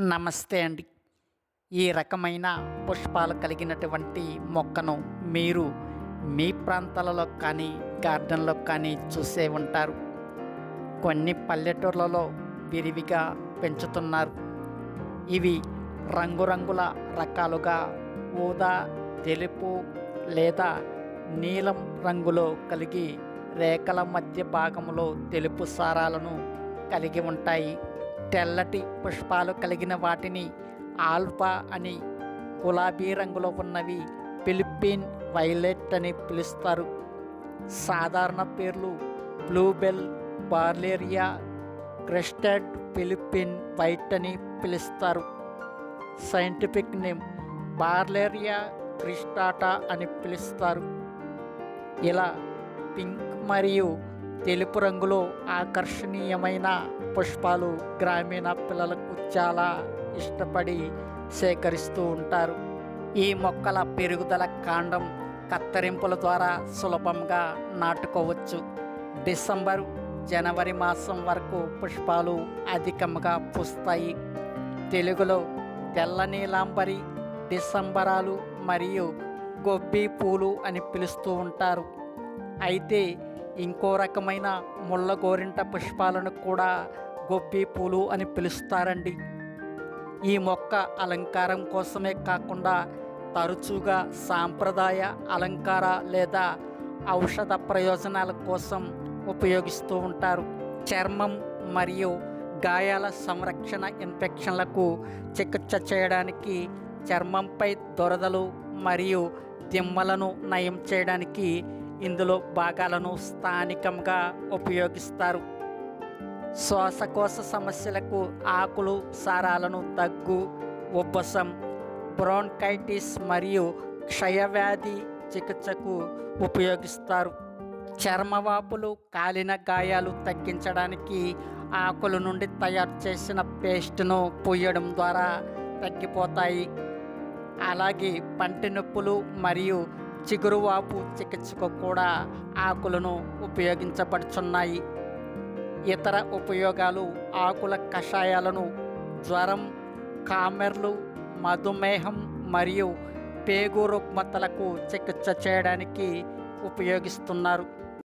నమస్తే అండి. ఈ రకమైన పుష్పాలు కలిగినటువంటి మొక్కను మీరు మీ ప్రాంతాలలో కానీ గార్డెన్లో కానీ చూసే ఉంటారు. కొన్ని పల్లెటూర్లలో విరివిగా పెంచుతున్నారు. ఇవి రంగురంగుల రకాలుగా ఊదా తెలుపు లేదా నీలం రంగులో కలిగి రేఖల మధ్య భాగంలో తెలుపు సారాలను కలిగి ఉంటాయి. తెల్లటి పుష్పాలు కలిగిన వాటిని ఆల్ఫా అని గులాబీ రంగులో ఉన్నవి ఫిలిప్పీన్ వైలెట్ అని పిలుస్తారు. సాధారణ పేర్లు bluebell barleria crested Philippine white అని పిలుస్తారు. సైంటిఫిక్ నేమ్ బార్లేరియా క్రిస్టాటా అని పిలుస్తారు. ఇలా పింక్ మరియు తెలుపు రంగులో ఆకర్షణీయమైన పుష్పాలు గ్రామీణ పిల్లలకు చాలా ఇష్టపడి సేకరిస్తూ ఉంటారు. ఈ మొక్కల పెరుగుదల కాండం కత్తిరింపుల ద్వారా సులభంగా నాటుకోవచ్చు. డిసెంబర్ జనవరి మాసం వరకు పుష్పాలు అధికంగా పూస్తాయి. తెలుగులో తెల్ల నీలాంబరి డిసెంబరాలు మరియు గొబ్బి పూలు అని పిలుస్తూ ఉంటారు. అయితే ఇంకో రకమైన ముళ్ళ గోరింట పుష్పాలను కూడా గొబ్బి పూలు అని పిలుస్తారండి. ఈ మొక్క అలంకారం కోసమే కాకుండా తరచుగా సాంప్రదాయ అలంకార లేదా ఔషధ ప్రయోజనాల కోసం ఉపయోగిస్తూ ఉంటారు. చర్మం మరియు గాయాల సంరక్షణ ఇన్ఫెక్షన్లకు చికిత్స చేయడానికి చర్మంపై దొరదలు మరియు దిమ్మలను నయం చేయడానికి ఇందులో భాగాలను స్థానికంగా ఉపయోగిస్తారు. శ్వాసకోశ సమస్యలకు ఆకులు సారాలను దగ్గు ఉబ్బసం బ్రోన్కైటిస్ మరియు క్షయవ్యాధి చికిత్సకు ఉపయోగిస్తారు. చర్మవాపులు కాలిన గాయాలు తగ్గించడానికి ఆకుల నుండి తయారు చేసిన పేస్ట్ను పూయడం ద్వారా తగ్గిపోతాయి. అలాగే పంటి నొప్పులు మరియు చిగురువాపు చికిత్సకు కూడా ఆకులను ఉపయోగించబడుచున్నాయి. ఇతర ఉపయోగాలు ఆకుల కషాయాలను జ్వరం కామెర్లు మధుమేహం మరియు పేగు రుగ్మతలకు చికిత్స చేయడానికి ఉపయోగిస్తున్నారు.